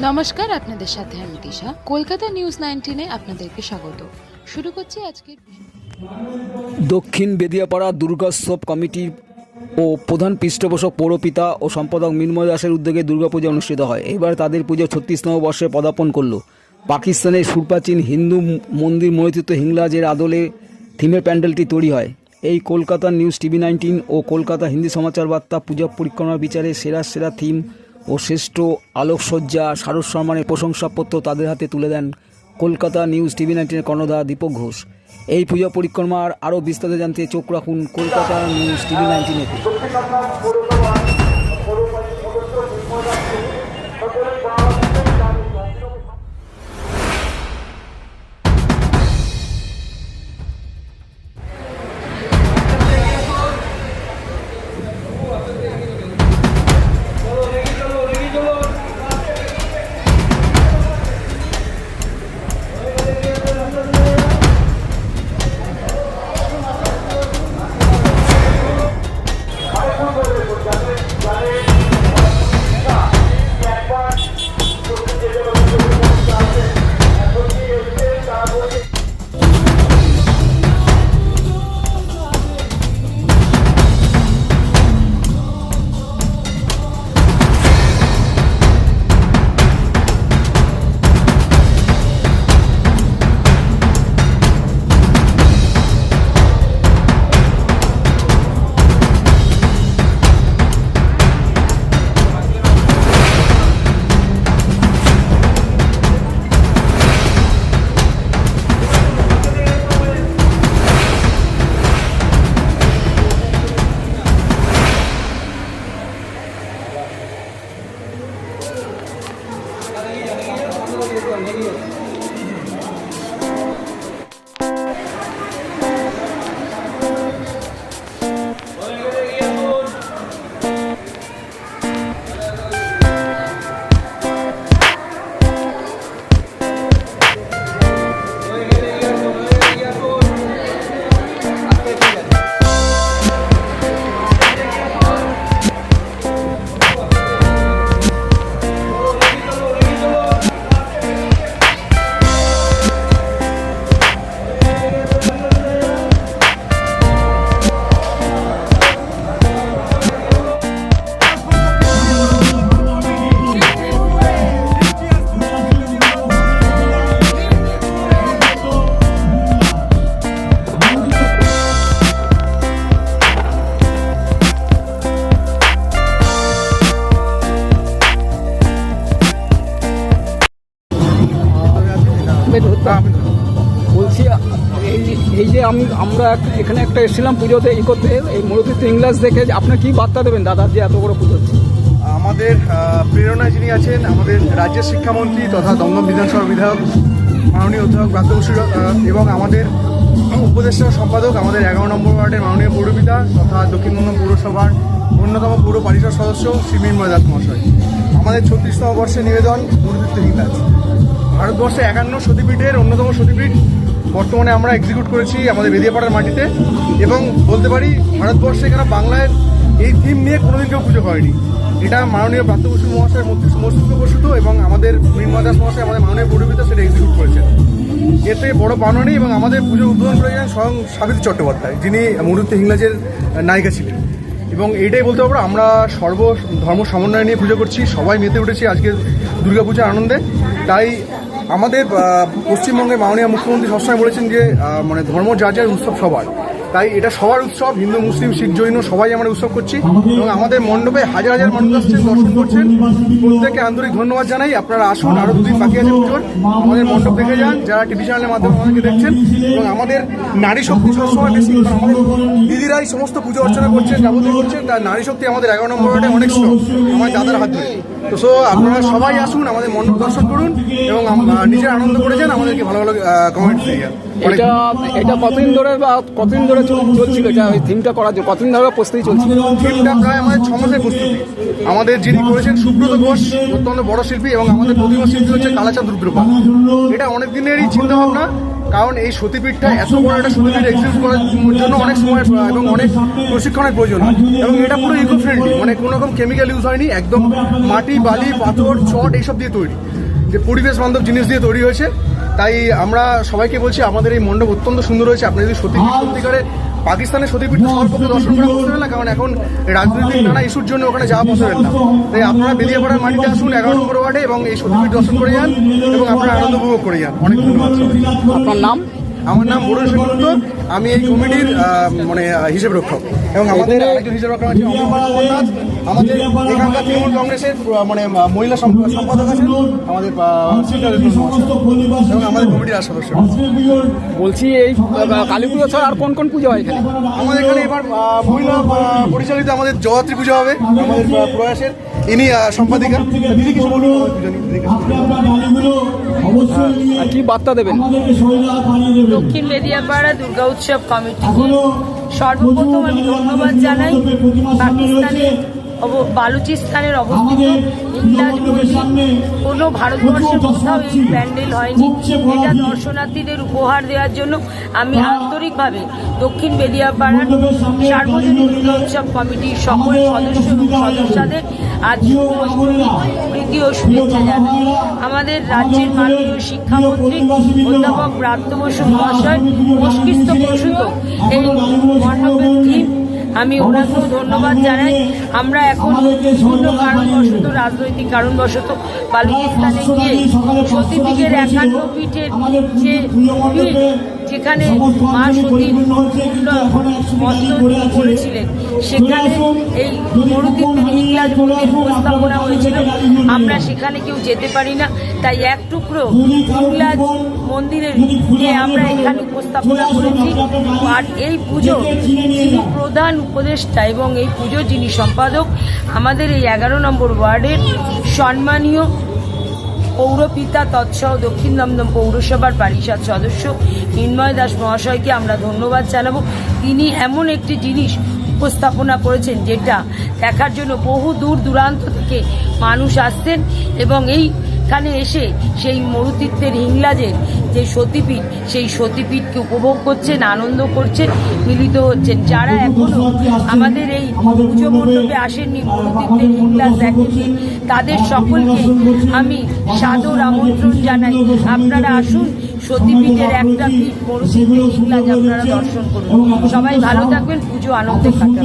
নমস্কার আপনাদের সাথে আমি দিশা। কলকাতা নিউজ নাইনটিনে আপনাদেরকে স্বাগত। শুরু করছি আজকের দক্ষিণ বেদিয়াপাড়া দুর্গোৎসব কমিটির ও প্রধান পৃষ্ঠপোষক পৌরপিতা ও সম্পাদক মিন্ময় দাসের উদ্যোগে দুর্গাপূজা অনুষ্ঠিত হয়। এবার তাদের পুজো ছত্রিশতম বর্ষে পদার্পণ করল। পাকিস্তানের সুরপ্রাচীন হিন্দু মন্দির মহিত হিংলাজের আদলে থিমের প্যান্ডেলটি তৈরি হয়। এই কলকাতা নিউজ টিভি নাইনটিন ও কলকাতা হিন্দি সমাচার বার্তা পূজা পরিক্রমার বিচারে সেরা সেরা থিম ও শ্রেষ্ঠ আলোকসজ্জা শারদ সম্মানের প্রশংসাপত্র তাদের হাতে তুলে দেন কলকাতা নিউজ টিভি নাইনটিনের কর্ণধার দীপক ঘোষ। এই পূজা পরিক্রমার আরও বিস্তারিত জানতে চোখ রাখুন কলকাতা নিউজ টিভি নাইনটিনে এই যে- আমি, আমরা এখানে একটা এসেছিলাম পুজোতে ই করতে, এই মরুতিতে ইংলাস দেখে যে আপনার কি বার্তা দেবেন দাদা, যে এত বড় পুজো হচ্ছে? আমাদের প্রেরণায় যিনি আছেন, আমাদের রাজ্যের শিক্ষামন্ত্রী তথা দমদম বিধানসভা বিধায়ক, মাননীয় অধ্যাপক ব্রাত্য এবং আমাদের উপদেষ্টা সম্পাদক, আমাদের এগারো নম্বর ওয়ার্ডের মাননীয় পৌরপিতা তথা দক্ষিণ দমদম পৌরসভার অন্যতম পৌর পরিষদ সদস্য শ্রী মিন্ময় দাস মহাশয়। আমাদের ছত্রিশতম বর্ষে নিবেদন গুরুদত্ত ইংরাজ ভারতবর্ষে একান্ন সতীপীঠের অন্যতম সতীপীঠ বর্তমানে আমরা এক্সিকিউট করেছি আমাদের বেদিয়াপাড়ার মাটিতে এবং বলতে পারি ভারতবর্ষে এখানে বাংলায় এই থিম নিয়ে কোনোদিন কেউ পুজো করেনি। এটা মাননীয় প্রাপ্ত বসু মহাশয়ের মস্তিষ্ক মস্তিষ্ক প্রসূত এবং আমাদের দাস মহাশয় আমাদের মাননীয় পরিবিতা সেটা এক্সিকিউট করেছেন। থেকে বড় পাওনা নেই এবং আমাদের পুজো উদ্বোধন করেছেন স্বয়ং সাবিত্রী চট্টোপাধ্যায়, যিনি মরুত্ব হিংলাজের নায়িকা ছিলেন। এবং এইটাই বলতে পারব, আমরা সর্ব ধর্ম সমন্বয় নিয়ে পুজো করছি, সবাই মেতে উঠেছি আজকে দুর্গাপূজার আনন্দে। তাই আমাদের পশ্চিমবঙ্গের মাননীয় মুখ্যমন্ত্রী সবসময় বলেছেন যে মানে ধর্ম যার যার উৎসব সবার। তাই এটা সবার উৎসব, হিন্দু, মুসলিম, শিখ, জৈন, সবাই আমরা উৎসব করছি। এবং আমাদের মণ্ডপে হাজার হাজার মানুষ দর্শন করছেন। প্রত্যেককে আন্তরিক ধন্যবাদ জানাই। আপনারা আসুন, আরও দুদিন বাকি আছে পুজোর। আমাদের মণ্ডপ দেখে যান, যারা টিভি চ্যানেলের মাধ্যমে আমাদেরকে দেখছেন। এবং আমাদের নারী শক্তি সবসময় বেশি দিদিরাই সমস্ত পুজো অর্চনা করছেন, যাবতীয় করছেন। তার নারী শক্তি আমাদের এগারো নম্বর অনেক স্ট্রং আমার দাদার হাত ধরে। তো সো আপনারা সবাই আসুন আমাদের মণ্ডপ দর্শন করুন এবং নিজের আনন্দ করে যান আমাদেরকে ভালো ভালো কমেন্ট দিয়ে যান। এটা এটা কতদিন ধরে বা কতদিন ধরে চল- চলছিল? এটা থিমটা করার জন্য। কতদিন ধরে প্রস্তুতি চলছিল? থিমটা প্রায় আমাদের ছ মাসের প্রস্তুতি। আমাদের যিনি করেছেন সুব্রত ঘোষ অত্যন্ত বড় শিল্পী এবং আমাদের প্রতিমা শিল্পী হচ্ছে কালাচাঁদ রুদ্রপা এটা অনেক দিনেরই চিন্তা ভাবনা কারণ এই সতীপীঠটা এত বড় একটা সতীপীঠ এক্সিস্ট করার জন্য অনেক সময়, এবং অনেক প্রশিক্ষণের প্রয়োজন এবং এটা পুরো ইকো ফ্রেন্ডলি মানে কোনো রকম কেমিক্যাল ইউজ হয়নি, একদম মাটি, বালি, পাথর চট এইসব দিয়ে তৈরি। যে পরিবেশ বান্ধব জিনিস দিয়ে তৈরি হয়েছে। তাই আমরা সবাইকে বলছি, আমাদের এই মণ্ডপ অত্যন্ত সুন্দর হয়েছে। আপনি যদি সত্যি সত্যিকারের পাকিস্তানের সতীপীঠ সবার পক্ষে দর্শন করা পসিবল না কারণ এখন রাজনৈতিক নানা ইস্যুর জন্য ওখানে যাওয়া পসিবল না। তাই আপনারা বেরিয়েপাড়ার মাটিতে আসুন এগারো নম্বর ওয়ার্ডে এবং এই সতীপীঠ দর্শন করে যান এবং আপনারা আনন্দ উপভোগ করে যান। অনেক ধন্যবাদ আপনার নাম? আমার নাম বরুণ সেনগুপ্ত। আমি এই কমিটির মানে হিসেব রক্ষক। এবং আমাদের আরেকজন হিসেব রক্ষক আছে আমাদের এখানকার তৃণমূল কংগ্রেসের মানে মহিলা সম্পাদক আছেন। আমাদের। এবং আমাদের কমিটির আর সদস্য বলছি এই কালী পুজো ছাড়া আর কোন কোন পুজো হয় এখানে? আমাদের এখানে এবার মহিলা পরিচালিত আমাদের জগাত্রী পুজো হবে। আমাদের প্রয়াসের। ইনি সম্পাদিকা কি বার্তা দেবেন? দক্ষিণ বেদিয়াপাড়া দুর্গা উৎসব কমিটিকে সর্বপ্রথম আমি ধন্যবাদ জানাই পাকিস্তানে অব- বালুচিস্তানের অবস্থিত ইংলাজ মন্দির কোনো ভারতবর্ষের কোথাও এই প্যান্ডেল হয়নি। এটা দর্শনার্থীদের উপহার দেওয়ার জন্য আমি আন্তরিকভাবে দক্ষিণ বেদিয়াপাড়ার সার্বজনীন দুর্গা উৎসব কমিটির সকল সদস্য এবং সদস্যদের আজ প্রীতি ও শুভেচ্ছা জানাই। আমাদের রাজ্যের মাননীয় শিক্ষামন্ত্রী, অধ্যাপক প্রাপ্ত মহাশয়, মস্তিষ্ক প্রসূত। এই মণ্ডপের থিম আমি ওনাকেও ধন্যবাদ জানাই। আমরা এখন বিভিন্ন কারণবশত, রাজনৈতিক কারণবশত বালুচিস্তানে গিয়ে সতীপীঠের একান্ন পীঠের যে যেখানে মা সতীর মস্ত করেছিলেন। সেখানে এই মরুদ্বীপের মন্দির উপস্থাপনা হয়েছিল। আমরা সেখানে কেউ যেতে পারি না। তাই এক টুকরো ইংরাজ মন্দিরের আমরা এখানে উপস্থাপনা করেছি আর এই পুজো যিনি। প্রধান উপদেষ্টা এবং এই পুজো যিনি সম্পাদক আমাদের এই এগারো নম্বর ওয়ার্ডের সম্মানীয় পৌরপিতা তৎসহ দক্ষিণ দমদম পৌরসভার পারিষদ সদস্য মিন্ময় দাস মহাশয়কে আমরা ধন্যবাদ জানাব। তিনি এমন একটি জিনিস উপস্থাপনা করেছেন যেটা দেখার জন্য বহু দূর দূরান্ত থেকে মানুষ আসতেন এবং এইখানে এসে সেই মরুতীর্থের হিংলাজের যে সতীপীঠ সেই সতীপীঠকে উপভোগ করছেন আনন্দ করছেন মিলিত হচ্ছেন। যারা এখনও আমাদের এই পুজো মণ্ডপে আসেননি মরুতীর্থের হিংলাজ দেখেননি তাদের সকলকে আমি সাদর আমন্ত্রণ জানাই। আপনারা আসুন সতীপীঠের একটা পীঠ মরুতীর্থের হিংলাজ আপনারা দর্শন করুন। সবাই ভালো থাকবেন পুজো আনন্দে কাটান।